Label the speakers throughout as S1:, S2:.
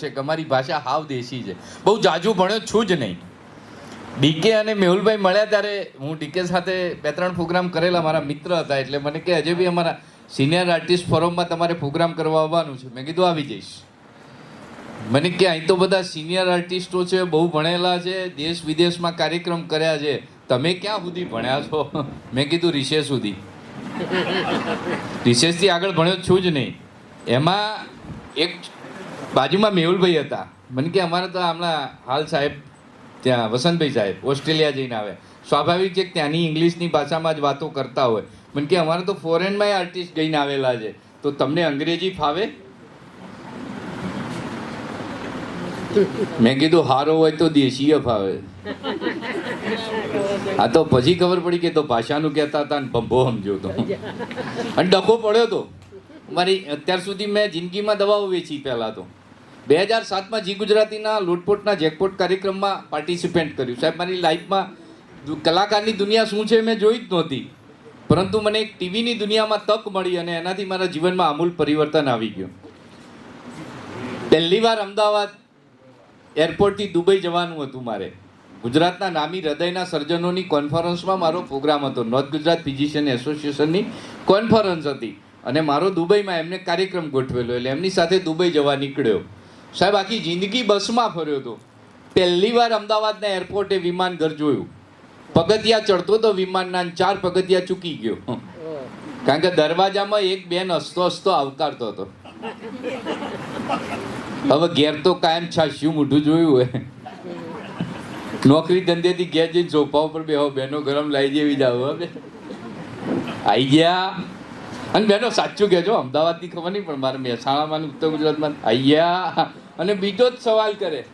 S1: છે કે અમારી ભાષા હાવ દેશી છે. બહુ જાજુ ભણ્યો છું જ નહીં. ડીકે અને મેહુલભાઈ મળ્યા ત્યારે હું ડીકે સાથે બે ત્રણ પ્રોગ્રામ કરેલા મારા મિત્ર હતા એટલે મને કે હજે બી અમારા સિનિયર આર્ટિસ્ટ ફોરમમાં તમારે પ્રોગ્રામ કરવા આવવાનું છે. મેં કીધું આવી જઈશ. મને કે અહીં તો બધા સિનિયર આર્ટિસ્ટો છે, બહુ ભણેલા છે, દેશ વિદેશમાં કાર્યક્રમ કર્યા છે. તમે ક્યાં સુધી ભણ્યા છો? મેં કીધું રિશેષ સુધી. રિશેષથી આગળ ભણ્યો છું જ નહીં. એમાં એક બાજુમાં મેહુલભાઈ હતા. મને કે અમારે તો હમણાં હાલ સાહેબ, ત્યાં વસંતભાઈ સાહેબ, ઓસ્ટ્રેલિયા જઈને આવે. સ્વાભાવિક છે કે ત્યાંની ઇંગ્લિશની ભાષામાં જ વાતો કરતા હોય. મને કે અમારે તો ફોરેનમાં આર્ટિસ્ટ જઈને આવેલા છે. તો તમને અંગ્રેજી ફાવે? મેં કીધું, હારો હોય તો દેશીય ફાવે. આ તો પછી ખબર પડી કે તો ભાષાનું કહેતા હતા ને ભંભો સમજો તો. અને ડખો પડ્યો તો. મારી, અત્યાર સુધી મેં જિંદગીમાં દવાઓ વેચી પહેલાં તો. બે હજાર સાતમાં જી ગુજરાતીના લૂંટપોટના જેકપોટ કાર્યક્રમમાં પાર્ટિસિપેટ કર્યું. સાહેબ, મારી લાઈફમાં કલાકારની દુનિયા શું છે મેં જોઈ જ નહોતી. પરંતુ મને એક ટીવીની દુનિયામાં તક મળી અને એનાથી મારા જીવનમાં આમૂલ પરિવર્તન આવી ગયું. પહેલી વાર અમદાવાદ એરપોર્ટથી દુબઈ જવાનું હતું મારે. ગુજરાતના નામી હૃદયના સર્જનોની કોન્ફરન્સમાં મારો પ્રોગ્રામ હતો. નોર્થ ગુજરાત ફિઝિશિયન એસોસિએશનની કોન્ફરન્સ હતી અને મારો દુબઈમાં એમને કાર્યક્રમ ગોઠવેલો. એટલે એમની સાથે દુબઈ જવા નીકળ્યો. સાહેબ, આખી જિંદગી બસમાં ફર્યો હતો. પહેલી વાર અમદાવાદના એરપોર્ટે વિમાન ઘર જોયું. પગથિયા ચડતો તો વિમાનના ચાર પગથિયા ચૂકી ગયો. કારણ કે દરવાજામાં એક બેન હસતો હસતો આવકારતો હતો. હવે ઘેર તો કાયમ છાશ્યું મોઢું જોયું હોય. નોકરી ધંધેથી ઘેર જઈને સોફા ઉપર બેહો, બેનો ગરમ લાવી જેવી જાવ આઈ ગયા. અને બેનો સાચું કહેજો, અમદાવાદની ખબર નહીં, પણ મારે મહેસાણામાં ઉત્તર ગુજરાતમાં. આઈ ગયા. અને બીજો જ સવાલ કરે.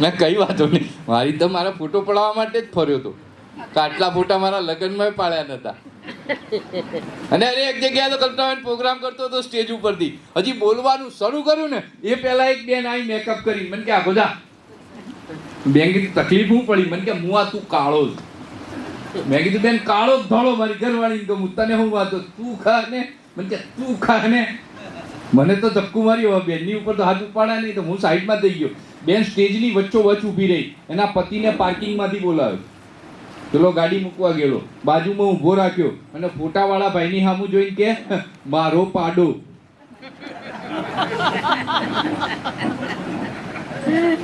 S1: મેં કઈ વાતો નહીં. મારી તો મારા ફોટો પડાવવા માટે જ ફર્યો હતો. તો આટલા ફોટા મારા લગ્નમાં પાડ્યા નતા. અને અરે એક જગ્યાએ તો કલ્પનાબેન પ્રોગ્રામ કરતો હતો સ્ટેજ ઉપરથી. હજી બોલવાનું શરૂ કર્યું ને, એ પહેલા એક બેન આવી મેકઅપ કરી. મને કે, આ બધા બેન કીધું, તકલીફ હું પડી. મને કે, હું આ તું કાળો જ મેં કીધું, બેન, કાળો જ ધોળો મારી ઘરવાળી કહું તને હું વાતો તું ખા ને. મને કે, તું ખા ને. મને તો ધક્કું માર્યો, હવે બેનની ઉપર તો હાથ ઉપાડ્યા નહીં, તો હું સાઈડમાં થઈ ગયો. બેન સ્ટેજની વચ્ચો વચ ઊભી રહી, એના પતિને પાર્કિંગમાંથી બોલાવ્યો. પેલો ગાડી મૂકવા ગયેલો, બાજુમાં ઊભો રાખ્યો, અને ફોટાવાળા ભાઈની સામું જોઈને કે મારો પાડો.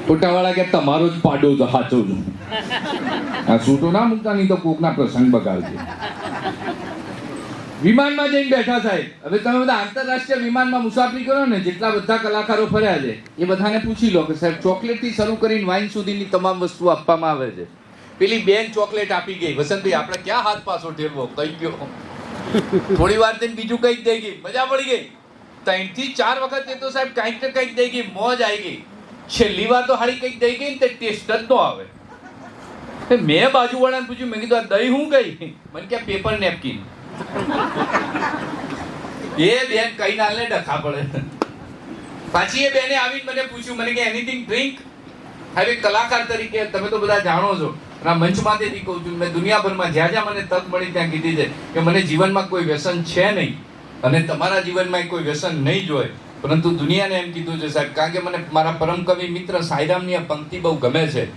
S1: ફોટાવાળા કે, તમારો જ પાડો સાચો આ સૂટો ના મૂકતા, નહીં તો કોકના પ્રસંગ બગાડશે. વિમાનમાં જઈને બેઠા સાહેબ. હવે તમે બધા આંતરરાષ્ટ્રીય વિમાનમાં મુસાફરી કરો ને, જેટલા બધા કલાકારો ફર્યા છે, એ બધાને પૂછી લો કે સાહેબ ચોકલેટથી શરૂ કરીને વાઇન સુધીની તમામ વસ્તુ આપવામાં આવે છે. પેલી બેન ચોકલેટ આપી ગઈ. વસંતભાઈ, આપણે ક્યાં હાથ પાછો ઠેરવો? કઈ ગયો. થોડી વાર થઈને બીજું કંઈક દઈ ગઈ. મજા પડી ગઈ. ત્રણથી ચાર વખત એ તો સાહેબ કંઈક ને કંઈક દઈ ગઈ. મોજ આવી ગઈ. છેલ્લી વાર તો હાળી કંઈક દઈ ગઈ ને, તે ટેસ્ટ જ ન આવે. મેં બાજુવાળાને પૂછ્યું, મેં કીધું, આ દહીં હું ગઈ? મને ક્યાં પેપર નેપકિન. એ બેન કઈ નાલને ડખા પડે. પાછી એ બેને આવીને મને પૂછ્યું, મને કે એનીથિંગ ડ્રિંક હવે કલાકાર તરીકે, તમે તો બધા જાણો છો. આ મંચમાંથી કહું છું, મેં દુનિયાભરમાં જ્યાં જ્યાં મને તક મળી ત્યાં કીધી છે કે મને જીવનમાં કોઈ વ્યસન છે નહીં. અને તમારા જીવનમાં કોઈ વ્યસન નહીં જોઈએ પરંતુ દુનિયાને એમ કીધું છે, સાહેબ, કારણ કે મને મારા પરમ કવિ મિત્ર સાયરામની આ પંક્તિ બહુ ગમે છે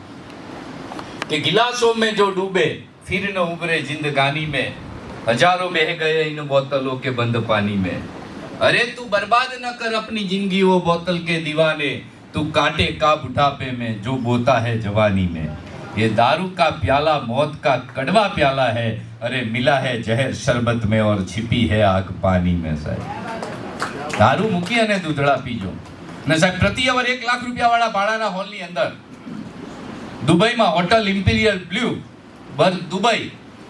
S1: કે, ગિલાસો મેં જો ડૂબે, ફિર ન ઉભરે જિંદગાની મેં. हजारों बह गए इन बोतलों के बंद पानी में अरे तू बर्बाद न कर अपनी जिंदगी वो बोतल के दीवाने तू काटे का बुढ़ापे में जो बोता है जवानी में ये दारू का प्याला मौत का कड़वा प्याला है अरे मिला है जहर शरबत में और छिपी है आग पानी में साहब દારૂ મૂકી અને દૂધળા પીજો ને સાહેબ પ્રતિ અવર એક લાખ રૂપિયા વાળા ભાડાના હોલની અંદર દુબઈમાં hotel Imperial Blue bar Dubai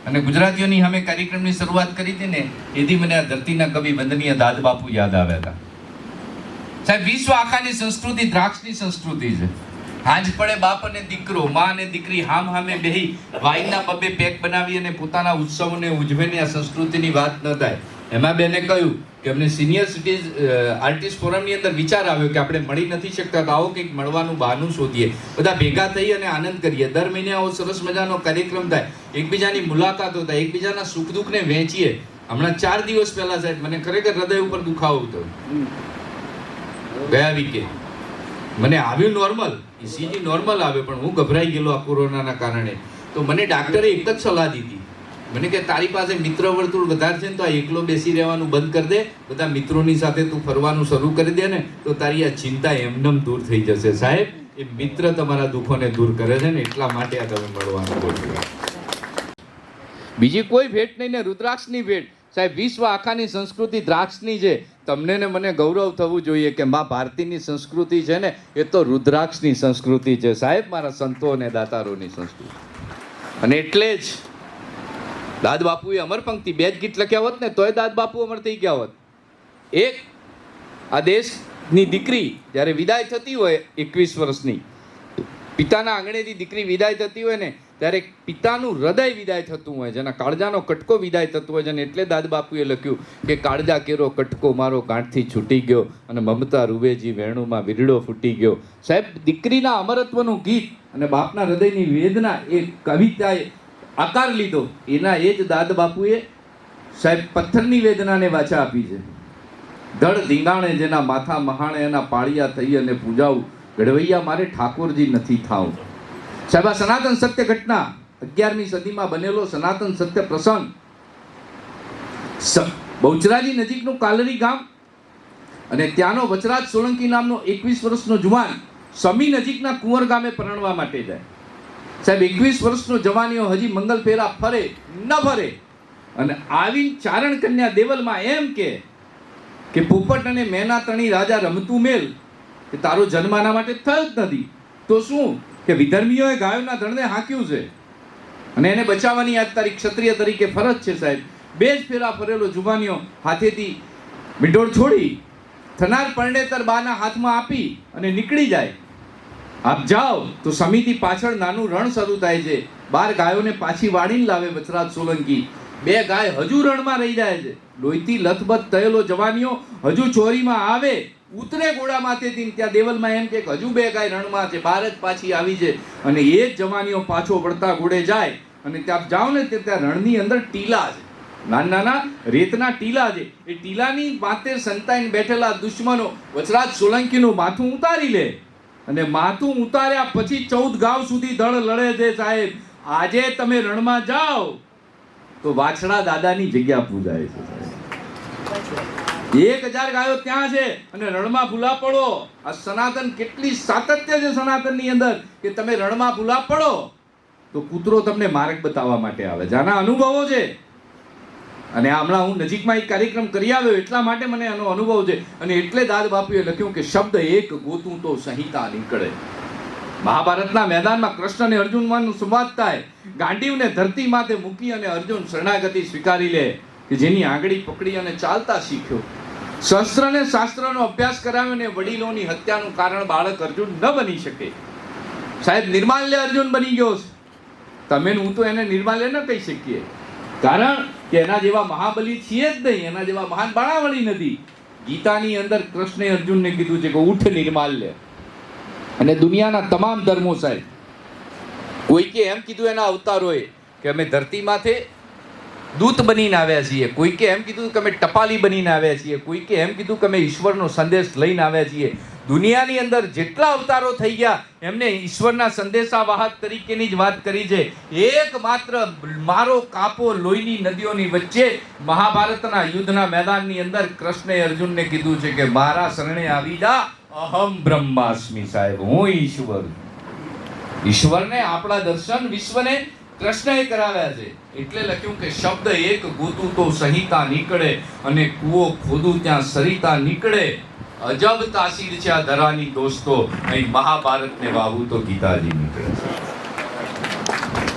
S1: અને ગુજરાતીઓની અમે કાર્યક્રમની શરૂઆત કરી હતી ને, એથી મને આ ધરતીના કવિ વંદનીય દાદ બાપુ યાદ આવ્યા હતા. સાહેબ, વિશ્વ આખાની સંસ્કૃતિ દ્રાક્ષની સંસ્કૃતિ છે. હાજ પડે બાપ અને દીકરો, માં અને દીકરી હામ હામે બેહી વાઈના બબે પેક બનાવી અને પોતાના ઉત્સવને ઉજવેની આ સંસ્કૃતિની વાત ન થાય. એમાં બેને કહ્યું કે અમને સિનિયર સિટીઝ આર્ટિસ્ટ ફોરમની અંદર વિચાર આવ્યો કે આપણે મળી નથી શકતા તો આવો કંઈક મળવાનું બહાનું શોધીએ. બધા ભેગા થઈ અને આનંદ કરીએ. દર મહિને આવો સરસ મજાનો કાર્યક્રમ થાય. એકબીજાની મુલાકાતો થાય. એકબીજાના સુખ દુઃખને વહેંચીએ. હમણાં ચાર દિવસ પહેલા સાહેબ, મને ખરેખર હૃદય ઉપર દુખાવો હતો. ગયા વીકે મને આવ્યું નોર્મલ સીજી નોર્મલ આવે, પણ હું ગભરાઈ ગયેલો આ કોરોનાના કારણે. તો મને ડાક્ટરે એક જ સલાહ દીધી. મને કે તારી પાસે મિત્ર વર્તુળ વધારે છે ને તો આ એકલો બેસી રહેવાનું બંધ કરી દે. બધા મિત્રોની સાથે તું ફરવાનું શરૂ કરી દે ને તો તારી આ ચિંતા એમનેમ દૂર થઈ જશે. સાહેબ, એ મિત્ર તમારા દુઃખોને દૂર કરે છે ને એટલા માટે આ તમે મળવાનું બોલ્યો બીજી કોઈ ભેટ નહીં ને રુદ્રાક્ષની ભેટ. સાહેબ, વિશ્વ આખાની સંસ્કૃતિ દ્રાક્ષની છે. તમને ને મને ગૌરવ થવું જોઈએ કે મા ભારતીની સંસ્કૃતિ છે ને એ તો રુદ્રાક્ષની સંસ્કૃતિ છે. સાહેબ, મારા સંતો અને દાતારોની સંસ્કૃતિ. અને એટલે જ દાદ બાપુએ અમર પંક્તિ બે જ ગીત લખ્યા હોત ને, તોય દાદ બાપુ અમર થઈ ગયા હોત. એક, આ દેશની દીકરી જ્યારે વિદાય થતી હોય, એકવીસ વર્ષની, પિતાના આંગણેથી દીકરી વિદાય થતી હોય ને, ત્યારે પિતાનું હૃદય વિદાય થતું હોય, જેના કાળજાનો કટકો વિદાય થતો હોય, જેને એટલે દાદ બાપુએ લખ્યું કે, કાળજા કેરો, કટકો મારો ગાંઠથી છૂટી ગયો અને મમતા રૂવેજી વેણુમાં વીરડો ફૂટી ગયો. સાહેબ, દીકરીના અમરત્વનું ગીત અને બાપના હૃદયની વેદના એ કવિતાએ આકાર લીધો. એના એ જ દાદ બાપુએ સાહેબ પથ્થરની વેદનાને વાચા આપી છે. ધડ ધીંગાણે જેના માથા મહાણે, એના પાળિયા થઈ અને પૂજાવું. ઘડવૈયા મારે ઠાકોરજી નથી થાવ. સાહેબ, આ સનાતન સત્ય ઘટના અગિયારમી સદીમાં બનેલો સનાતન સત્ય પ્રસંગ. બહુચરાજી નજીકનું કાલરી ગામ અને ત્યાંનો વચરાજ સોલંકી નામનો એકવીસ વર્ષનો જુવાન સમી નજીકના કુંવર ગામે પરણવા માટે જાય. સાહેબ, એકવીસ વર્ષનો જવાનીઓ હજી મંગલ ફેરા ફરે, ન ફરે. અને આવી ચારણ કન્યા દેવલમાં એમ કે કે પોપટ અને મેના તણી રાજા રમતું મેલ, કે તારો જન્મ આના માટે થયો જ નથી. તો શું? કે વિધર્મીઓએ ગાયોના ધણને હાંક્યું છે. અને એને બચાવવાની આજ તારી ક્ષત્રિય તરીકે ફરજ છે સાહેબ. બે જ ફેરા ફરેલો જુવાનીઓ હાથેથી વિઢોળ છોડી, થનાર પરણેતર બાના હાથમાં આપી અને નીકળી જાય. આપ જાઓ તો સમિતિ પાછળ નાનું રણ શરૂ થાય છે. બાર ગાયોને પાછી વાળીને લાવે વચરાજ સોલંકી. બે ગાય હજુ રણમાં રહી જાય છે. લોહીથી લથબથ થયેલો જવાનીઓ હજુ ચોરીમાં આવે. ઉતરે ઘોડા માથેથી ત્યાં દેવલમાં એમ કે હજુ બે ગાય રણમાં છે. બાર જ પાછી આવી છે. અને એ જ જવાનીઓ પાછો વળતા ઘોડે જાય. અને ત્યાં જાઓ ને તે ત્યાં રણની અંદર ટીલા છે. નાના નાના રેતના ટીલા છે. એ ટીલાની માથે સંતાઈને બેઠેલા દુશ્મનો વચરાજ સોલંકીનું માથું ઉતારી લે. અને માથું ઉતાર્યા પછી ચૌદ ગાંવ સુધી દળ લડે છે સાહેબ. આજે તમે રણમાં જાઓ તો વાછડા દાદાની જગ્યા પૂજાય છે એક હજાર ગાયો ત્યાં છે અને રણમાં ભૂલા પડો. આ સનાતન કેટલી સાતત્ય છે સનાતનની અંદર કે તમે રણમાં ભૂલા પડો તો કૂતરો તમને માર્ગ બતાવવા માટે આવે આના અનુભવો છે. અને હમણાં હું નજીકમાં એક કાર્યક્રમ કરી આવ્યો, એટલા માટે મને આનો અનુભવ છે. અને એટલે દાદ બાપુએ લખ્યું કે શબ્દ એક ગોતું તો સંહિતા નીકળે. મહાભારતના મેદાનમાં કૃષ્ણ અને અર્જુનનો સંવાદ થાય. ગાંડીવને ધરતી માથે મૂકી અને અર્જુન શરણાગતિ સ્વીકારી લે, કે જેની આંગળી પકડી અને ચાલતા શીખ્યો. શસ્ત્ર અને શાસ્ત્રનો અભ્યાસ કરાવ્યો અને વડીલોની હત્યાનું કારણ બાળક અર્જુન ન બની શકે. સાહેબ, નિર્માલ્ય અર્જુન બની ગયો તમે હું તો એને નિર્માલ્ય ન કહી શકીએ. કારણ કે એના જેવા મહાબલી છીએ જ નહીં, એના જેવા મહાન બાણાવળી નથી. ગીતાની અંદર કૃષ્ણે અર્જુનને કીધું છે કે ઉઠ નિર્માલ્ય અને દુનિયાના તમામ ધર્મો સાહેબ, કોઈકે એમ કીધું એના અવતારોએ કે અમે ધરતીમાંથી દૂત બનીને આવ્યા છીએ. કોઈકે એમ કીધું કે અમે ટપાલી બનીને આવ્યા છીએ. કોઈકે એમ કીધું કે અમે ઈશ્વરનો સંદેશ લઈને આવ્યા છીએ. દુનિયાની અંદર જેટલા અવતારો થઈ ગયા, એમને ઈશ્વરના સંદેશાવાહક તરીકેની જ વાત કરી છે. એકમાત્ર મારો કાપો લોહીની નદીઓની વચ્ચે મહાભારતના યુદ્ધના મેદાનની અંદર કૃષ્ણે અર્જુનને કીધું છે કે મારા શરણે આવી જા. અહમ બ્રહ્માસ્મી સાહેબ, હું ઈશ્વર ઈશ્વરને આપણા દર્શન વિશ્વને કૃષ્ણએ કરાવ્યા છે. એટલે લખ્યું કે શબ્દ એક ગોતું તો સંહિતા નીકળે અને કૂવો ખોદું ત્યાં સરિતા નીકળે. અજબ તાસીર છે આ ધરાની દોસ્તો. અહીં મહાભારતને વાવું તો ગીતાજી નીકળે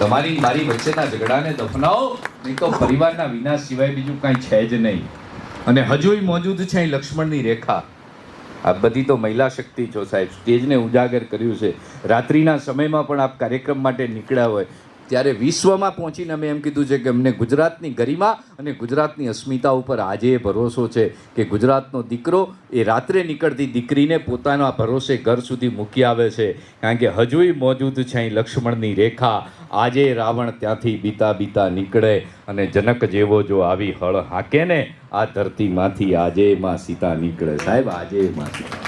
S1: તમારી મારી વચ્ચેના ઝઘડાને દફનાવો, નહીં તો પરિવારના વિનાશ સિવાય બીજું કાંઈ છે જ નહીં. અને હજુય મોજૂદ છે અહીં લક્ષ્મણની રેખા. આ બધી તો મહિલા શક્તિ છો સાહેબ. સ્ટેજને ઉજાગર કર્યું છે. રાત્રિના સમયમાં પણ આપ કાર્યક્રમ માટે નીકળ્યા હોય. ત્યારે વિશ્વમાં પહોંચીને અમે એમ કીધું છે કે અમને ગુજરાતની ગરિમા અને ગુજરાતની અસ્મિતા ઉપર આજે ભરોસો છે કે ગુજરાતનો દીકરો એ રાત્રે નીકળતી દીકરીને પોતાના ભરોસે ઘર સુધી મૂકી આવે છે. કારણ કે હજુય મોજૂદ છે અહીં લક્ષ્મણની રેખા. આજે રાવણ ત્યાંથી બીતા બીતા નીકળે અને જનક જેવો જો આવી હળ હાકે ને, આ ધરતીમાંથી આજે માં સીતા નીકળે. સાહેબ, આજે માં સીતા.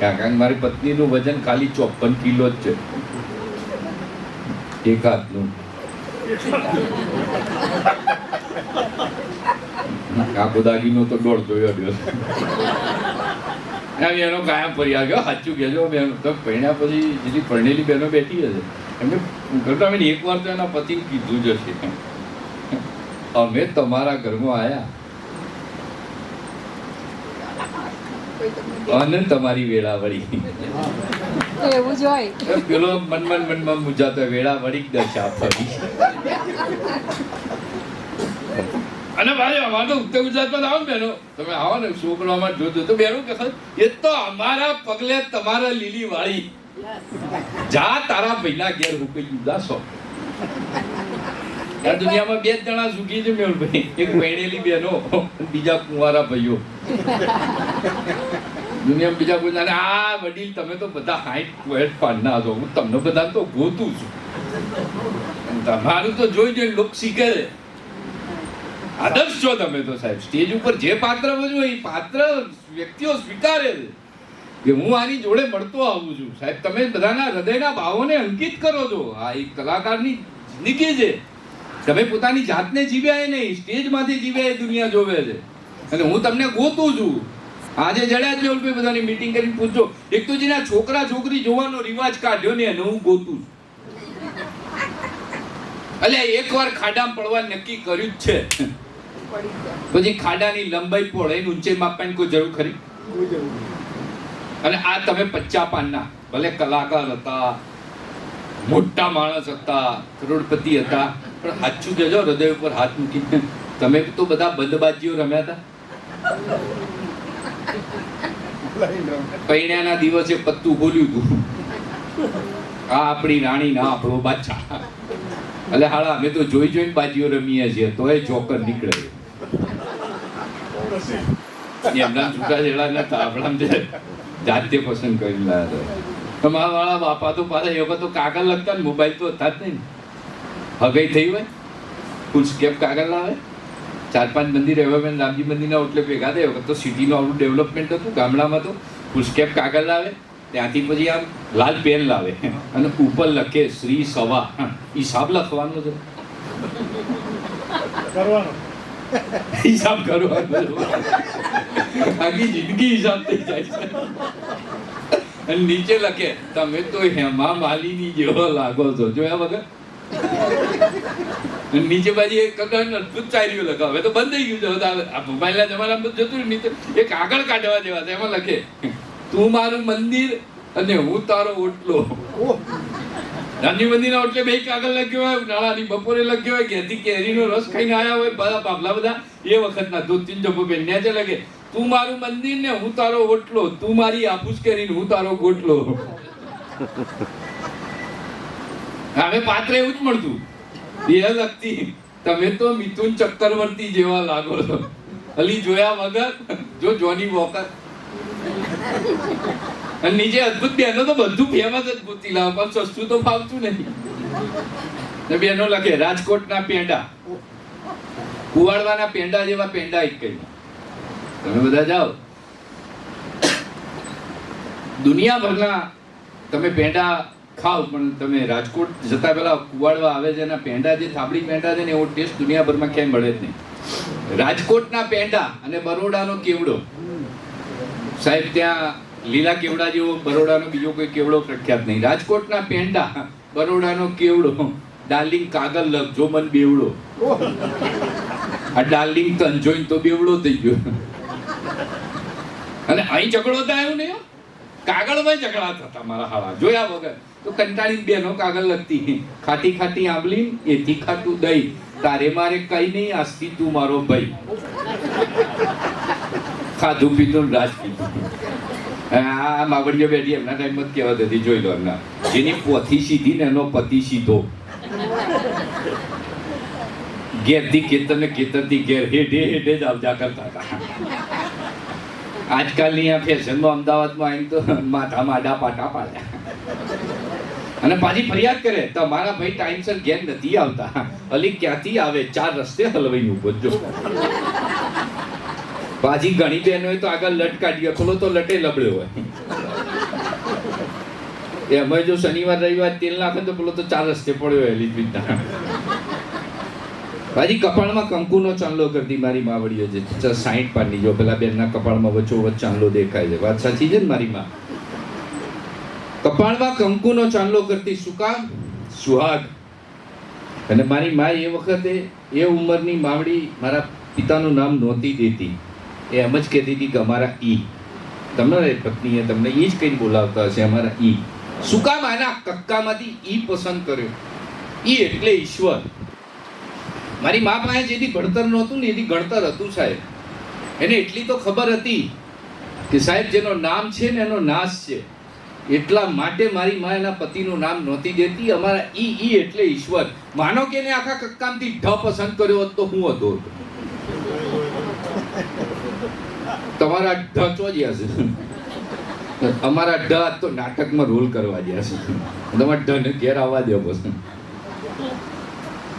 S1: કારણ કે મારી પત્નીનું વજન ખાલી ચોપન કિલો જ છે. એક હાથનું દાગીનો તો દોઢ જોયો દિવસ એમ એનો કાયમ ફરિયાદ ગયો સાચું કહેજો બેન તો પહેણ્યા પછી જેટલી પરણેલી બહેનો બેઠી હશે. એમને કરતા મેં એક વાર તો એના પતિ કીધું જ હશે. અમે તમારા ઘરમાં આવ્યા અને તમારી વેળાવળી.
S2: એવું
S1: મનમાં મનમાં વેળાવળી દશા ફરી અને ભાઈ અમારે ઉત્તર ગુજરાતમાં આવો ને બેનો. તમે આવો ને છોકરામાં જોજો. તો બેનો કે એ અમારા પગલે તમારા લીલી વાળી. જા તારા ભાઈના ઘેર હું કઈ ઉદાસ હો આ દુનિયામાં બે જણા સુખી છે મેળભાઈ એક પહેણેલી બહેનો બીજા કુંવારા ભાઈઓ. દુનિયામાં બીજા કોઈ ના આ વડીલ, તમે તો બધા હાઈટ વેટ પાડના છો. હું તમને બધા તો ગોતું છું. તમારું તો જોઈ જોઈ લોક શીખે આદર્શ છો તમે તો સાહેબ. સ્ટેજ ઉપર જે પાત્ર ભજવો એ પાત્ર વ્યક્તિઓ સ્વીકારે છે. કે હું આની જોડે મળતો આવું છું. સાહેબ, તમે બધાના હૃદયના ભાવોને અંકિત કરો છો. આ એક કલાકારની જિંદગી છે. તમે પોતાની જાતને જીવ્યા એ નહીં. સ્ટેજમાંથી જીવ્યા એ દુનિયા જોવે છે. અને હું તમને ગોતું છું. આજે જડ્યા જ મેહુલભાઈ બધાની મીટિંગ કરીને પૂછજો. એક તો જેના છોકરા છોકરી જોવાનો રિવાજ કાઢ્યો ને એને હું ગોતું એટલે એકવાર ખાડામાં પડવા નક્કી કર્યું જ છે. પછી ખાડાની લંબાઈ પહોળાઈ ઊંચાઈ માપવાની કોઈ જરૂર ખરી? અને આ તમે પચ્ચા પાનના ભલે કલાકાર હતા મોટા માણસ હતા કરોડપતિ હતા પણ સાચું કહેજો હૃદય ઉપર હાથ મૂકીને. તમે તો બધા બંધબાજીઓ રમ્યા હતા. પૈણ્યાના દિવસે પત્તું બોલ્યું હતું આ આપણી રાણી ના આપણો બાચા. એટલે હાળા, અમે તો જોઈ જોઈને બાજીઓ રમીએ છીએ, તોય જોકર નીકળે. એમના છૂટાછેડા નતા આપણા જાતે પસંદ કરી લાયા હતા તમારા વાળા બાપા તો પાછા એ વખત તો કાગળ લગતા ને મોબાઈલ તો હતા જ નહીં. હગઈ થઈ હોય કુછ કેપ કાગળ લાવે? ચાર પાંચ મંદિર એવા રામજી મંદિરના ઓટલે ભેગા થયા. વખત તો સિટીનું આવડું ડેવલપમેન્ટ હતું ગામડામાં તો ફૂલ કાગળ લાવે ત્યાંથી પછી આમ લાલ પેન લાવે. અને ઉપર લખે શ્રી સવા. હિસાબ લખવાનો છે. હિસાબ કરવાનો આખી જિંદગી હિસાબ થઈ જાય છે. અને નીચે લખે તમે તો હેમા માલિની જેવો લાગો છો. જોયા વગર? નીચે બાજુ એક અદભુત ચાર્યું લખે હવે તો બંધ થઈ ગયું છે. આ મોબાઈલના જમાનામાં તો જતું નીચે એક આગળ કાઢવા જેવા એમાં લખે, તું મારું મંદિર અને હું તારો ઓટલો. રામજી મંદિરના ઓટલે બે કાગળ લખ્યો હોય નાળાની બપોરે લખ્યો હોય, ઘેરથી કેરીનો રસ ખાઈને આવ્યા હોય, બધા બાબલા બધા એ વખતના દૂધ તીન જપો બેન ન્યાચે લખે તું મારું મંદિર ને હું તારો ઓટલો. તું મારી આફૂસ કેરી ને હું તારો ગોટલો. હવે પાત્ર એવું જ મળતું. એ લગતી. તમે તો મિથુન ચક્રવર્તી જેવા લાગો છો. અલી જોયા વગર જો જોની વોકર અને નીચે અદ્ભુત બહેનો તો બધું ફેમસ જ લાવે પણ સસ્તું તો ફાવતું નહીં. ને બહેનો લખે, રાજકોટના પેંડા. કુવાડવાના પેંડા જેવા પેંડા એક કહી તમે બધા જાઓ. દુનિયાભરના તમે પેંડા ખાઓ પણ તમે રાજકોટ જતા પહેલા કુવાડવા આવે છે એના પેંડા જે થાબડી પેંડા છે ને, એવો ટેસ્ટ દુનિયાભરમાં ક્યાંય મળે જ નહીં. રાજકોટના પેંડા અને બરોડાનો કેવડો? સાહેબ, ત્યાં લીલા કેવડા જેવો, બરોડાનો બીજો કોઈ કેવડો પ્રખ્યાત નહીં. રાજકોટના પેંડા, બરોડાનો કેવડો? ડાર્લિંગ કાગળ લખ, જો મન બેવડો. આ ડાર્લિંગ તન જોઈને તો બેવડો થઈ ગયો. અને અહીં ઝઘડો થાય એવું નહીં કાગળમાં ઝઘડા થતા મારા હાળા. જોયા વગર. તો કંટાળી બેનો કાગળ લખતી. ખાટી ખાટી આંબલી એથી ખાટું દહીં. તારે મારે કઈ નહીં આસ્તી તું મારો ભાઈ. ખાધું પીધું રાજ પીધું. આ માવડીઓ બેઠી એમના ટાઈમમાં જ કહેવત જોઈ લો એમના. જેની પોથી સીધી ને એનો પતિ સીધો. ઘેરથી ખેતર ને ખેતરથી ઘેર હેઠે હેઠે જ આવજા કરતા હતા. આજકાલની આ ફેશનમાં અમદાવાદમાં આવીને તો માથા માડા પાટા પાડ્યા. અને પાછી ફરિયાદ કરે તમારા ભાઈ ટાઈમસર ઘેર નથી આવતા. અલી ક્યાંથી આવે? ચાર રસ્તે હલવાઈ ઉપજો પાછી ઘણી બહેનોએ તો આગળ લટ કાઢી ખોલો તો લટે લબડ્યો હોય. અમે જો શનિવાર, રવિવાર તેલ નાખે તો પેલો તો ચાર રસ્તે પડ્યો હોય જ રીતના પાછી કપાળમાં કંકુનો ચાંદલો કરતી મારી માવડીઓ છે. સાઈઠ પારની જો પેલા બેનના કપાળમાં વચ્ચો વચ્ચ ચાંદલો દેખાય છે. વાત સાચી છે ને મારી માં? કપાળમાં કંકુનો ચાંદલો કરતી કામ સુહાગ. અને મારી મા એ વખતે એ ઉંમરની માવડી મારા પિતાનું નામ નહોતી દેતી. એ એમ જ કહેતી હતી કે અમારા ઈ. તમને પત્નીએ તમને એ જ કંઈ બોલાવતા હશે, અમારા ઈ. શું કામ આના કક્કામાંથી ઈ પસંદ કર્યો. ઈ એટલે ઈશ્વર. મારી મા પાસે જેથી ભણતર નહોતું ને એથી ગણતર હતું સાહેબ. એને એટલી તો ખબર હતી કે સાહેબ, જેનો નામ છે ને એનો નાશ છે. એટલા માટે મારી મા એના પતિનું નામ નહોતી દેતી. અમારા ઈ ઈ એટલે ઈશ્વર. માનો કે એને આખા કક્કામથી ઢ પસંદ કર્યો હોત તો હું હતો. તમારા ઢ ચો જ્યા છે? અમારા ઢ આજ તો નાટકમાં રોલ કરવા જ્યા છે. તમારા ઢ ને ઘેર આવવા દો બસ.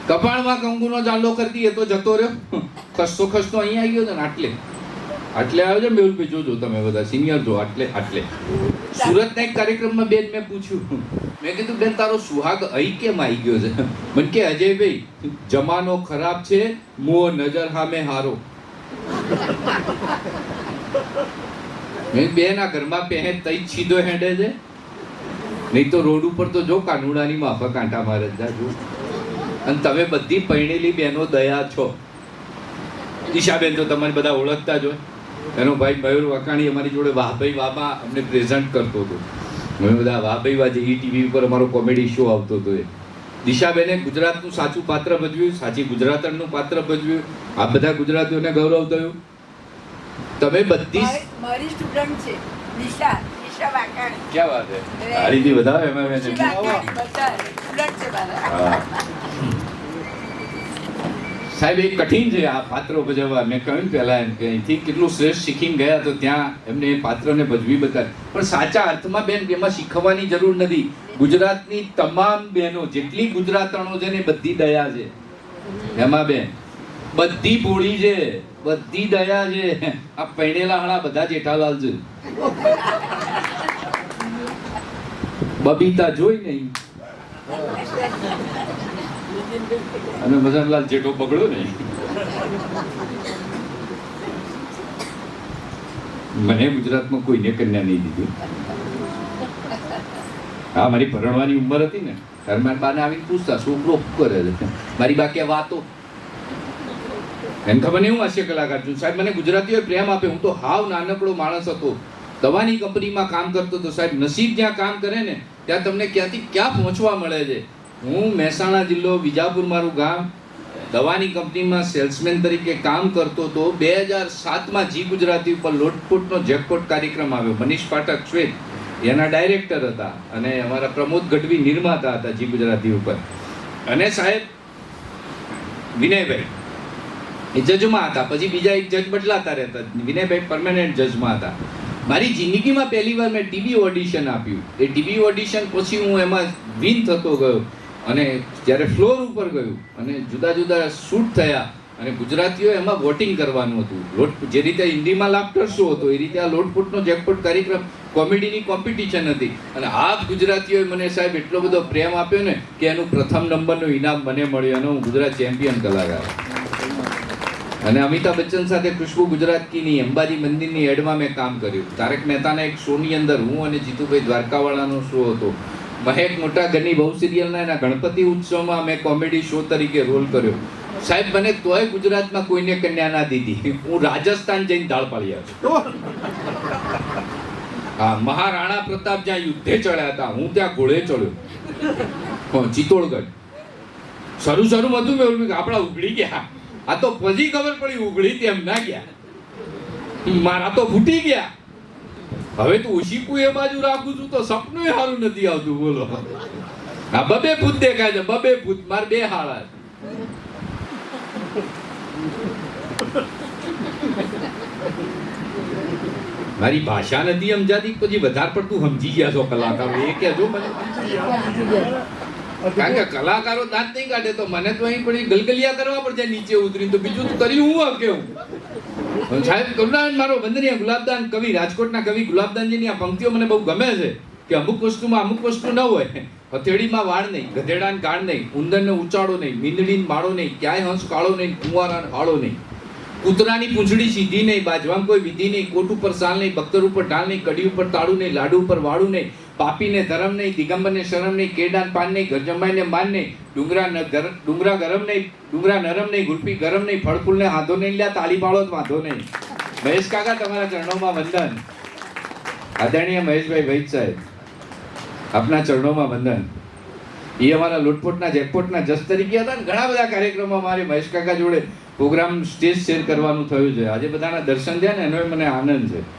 S1: કપાળમાં કંકુનો ચાંદલો કરતી એ તો જતો રહ્યો. ખસતો ખસતો અહીંયા આવી ગયો ને આટલે. આટલે આવજો મેહુલભાઈ જોજો તમે બધા સિનિયર જો આટલે આટલે. સુરતના એક કાર્યક્રમમાં બેન મેં પૂછ્યું. મેં કીધું, બેન, તારો સુહાગ અહીં કેમ આવી ગયો છે? મને કે અજયભાઈ જમાનો ખરાબ છે મોહ નજર સામે હારો. મેં બેન, આ ઘરમાં પહે તઈ સીધો હેડે છે? નહીં તો રોડ ઉપર તો જો કાનુડાની માફક કાંટા મારે જો અને તમે બધી પરણેલી બહેનો દયા છો. ઈશાબેન તો તમારે બધા ઓળખતા જ હોય. એનો ભાઈ મયુર વકાણી અમારી જોડે વાહભાઈ વાબા અમને પ્રેઝન્ટ કરતો હતો. અમે બધા વાહભાઈ વાજે ઈ ટીવી ઉપર અમારો કોમેડી શો આવતો હતો એ. દિશાબેને ગુજરાતનું સાચું પાત્ર ભજવ્યું સાચી ગુજરાતણનું પાત્ર ભજવ્યું. આ બધા ગુજરાતીઓને ગૌરવ થયું. તમે બધી
S3: મારી- સ્ટુડન્ટ છે. દિશા દિશા વાકાણી
S1: ક્યાં વાત હે? તારીથી વધારે એમાં મેં
S3: સ્ટુડન્ટ છે મારા.
S1: હા. સાહેબ એ કઠિન છે આ પાત્રો ભજવવા મેં કહ્યું પહેલા એમ કે અહીંથી કેટલું શ્રેષ્ઠ શીખીને ગયા તો ત્યાં એમને એ પાત્રને ભજવી બતાવી. પણ સાચા અર્થમાં બેન, એમાં શીખવાની જરૂર નથી. ગુજરાતની તમામ બહેનો, જેટલી ગુજરાતણો છે ને બધી દયા છે. એમાં બેન, બધી ભોળી છે, બધી દયા છે. આ પૈણેલા હણા બધા જેઠાલાલ છે. બબીતા જોઈ નહીં. અને મદનલાલ જેઠો પકડ્યો ને. મને ગુજરાતમાં કોઈને કન્યા નહીં દીધી. હા, મારી ભરણવાની ઉંમર હતી ને, ત્યારે મારી બાને આવીને પૂછતા, છોકરો કરે છે? મારી બા કે વાતો. એમ ખબર નહીં હું હાસ્ય કલાકાર છું. સાહેબ, મને ગુજરાતીઓ પ્રેમ આપે હું તો હાવ નાનકડો માણસ હતો. દવાની કંપનીમાં કામ કરતો હતો સાહેબ, નસીબ જ્યાં કામ કરે ને, ત્યાં તમને ક્યાંથી ક્યાં પહોંચવા મળે છે? હું મહેસાણા જિલ્લો વિજાપુર મારું ગામ દવાની કંપનીમાં સેલ્સમેન તરીકે કામ કરતો હતો. બે હજાર સાતમાં જી ગુજરાતી ઉપર લોટપોટનો જેકપોટ કાર્યક્રમ આવ્યો. મનીષ પાઠક શ્વેત, એના ડાયરેક્ટર હતા અને અમારા પ્રમોદ ગઢવી નિર્માતા હતા જી ગુજરાતી ઉપર. અને સાહેબ, વિનયભાઈ, એ જજમાં હતા. પછી બીજા એક જજ બદલાતા રહેતા. વિનયભાઈ પરમેનન્ટ જજમાં હતા. મારી જિંદગીમાં પહેલી વાર મેં ટીવી ઓડિશન આપ્યું. એ ટીવી ઓડિશન પછી હું એમાં વિન થતો ગયો. અને જ્યારે ફ્લોર ઉપર ગયું અને જુદા જુદા શૂટ થયા અને ગુજરાતીઓ એમાં વોટિંગ કરવાનું હતું. લોટ જે રીતે હિન્દીમાં લાફ્ટર શો હતો, એ રીતે આ લોટપોટનો જેકપોટ કાર્યક્રમ કોમેડીની કોમ્પિટિશન હતી. અને આ ગુજરાતીઓએ મને સાહેબ એટલો બધો પ્રેમ આપ્યો ને કે એનું પ્રથમ નંબરનું ઇનામ મને મળ્યું અને હું ગુજરાત ચેમ્પિયન કલાકાર. અને અમિતાભ બચ્ચન સાથે ખુશ્બુ ગુજરાત કીની અંબાજી મંદિરની એડમાં મેં કામ કર્યું. તારક મહેતાના એક શોની અંદર હું અને જીતુભાઈ દ્વારકાવાળાનો શો હતો. મહેક મોટા ઘરની બહુ સિરિયલના એના ગણપતિ ઉત્સવમાં મેં કોમેડી શો તરીકે રોલ કર્યો. સાહેબ મને તોય ગુજરાતમાં કોઈને કન્યા ના દીધી. હું રાજસ્થાન જઈને દાળ પાડી છું. હા મહારાણા પ્રતાપ જ્યાં યુદ્ધે ચડ્યા હતા હું ત્યાં ઘોડે ચડ્યો. ચિત્તોડગઢ. શરૂ શરૂ હતું મેં ઓલું આપણા ઉગડી ગયા. આ તો પછી ખબર પડી ઉગડી તેમ ના ગયા. મારા તો ફૂટી ગયા. હવે તું ઉશીકું એ બાજુ રાખું છું તો સપનું સારું નથી આવતું, બોલો. આ બબે ભૂત દેખાય છે, બબે ભૂત, માર બે હાળા મારી ભાષા નથી સમજાતી, પછી વધારે પડતું સમજી ગયા છો કલાકારો. એ કહેજો મને. કારણ કે કલાકારો દાંત નહીં કાઢે તો મને તો અહીં પડી ગલગલિયા કરવા પડશે નીચે ઉતરી તો બીજું તો કર્યું હું આ કેવું? સાહેબ કરુણાબેન મારો વંદનીય ગુલાબદાન કવિ રાજકોટના કવિ ગુલાબદાનજીની આ પંક્તિઓ મને બહુ ગમે છે કે અમુક વસ્તુમાં અમુક વસ્તુ ન હોય. હથેળીમાં વાળ નહીં ગધેડાને ગાળ નહીં ઉંદરને ઉચાળો નહીં મીંદડીને માળો નહીં ક્યાંય હંસ કાળો નહીં કુંવારાને હાળો નહીં. કૂતરાની પૂંછડી સીધી નહીં બાજવામાં કોઈ વિધિ નહીં, કોટ ઉપર સાલ નહીં ભક્તર ઉપર ઢાલ નહીં, કડી ઉપર તાળું નહીં, લાડુ ઉપર વાળું નહીં, પાપીને ધરમ નહીં, દિગંબરને શરમ નહીં કેડાન પાન નહીં, ગરજમાઈને માન નહીં, ડુંગરા ડુંગરા ગરમ નહીં, ડુંગરા નરમ નહીં ગુટપી ગરમ નહીં, ફળફૂલને હાથો નહીં લ્યા તાળી પાડો તો વાંધો નહીં. મહેશ કાકા, તમારા ચરણોમાં વંદન. આદરણીય મહેશભાઈ વૈદ સાહેબ, આપના ચરણોમાં વંદન. એ અમારા લોટપોટના જેકપોટના જસ તરીકે હતા ને ઘણા બધા કાર્યક્રમો અમારે મહેશ કાકા જોડે પ્રોગ્રામ સ્ટેજ શેર કરવાનું થયું છે. આજે બધાના દર્શન થયા ને, એનો મને આનંદ છે.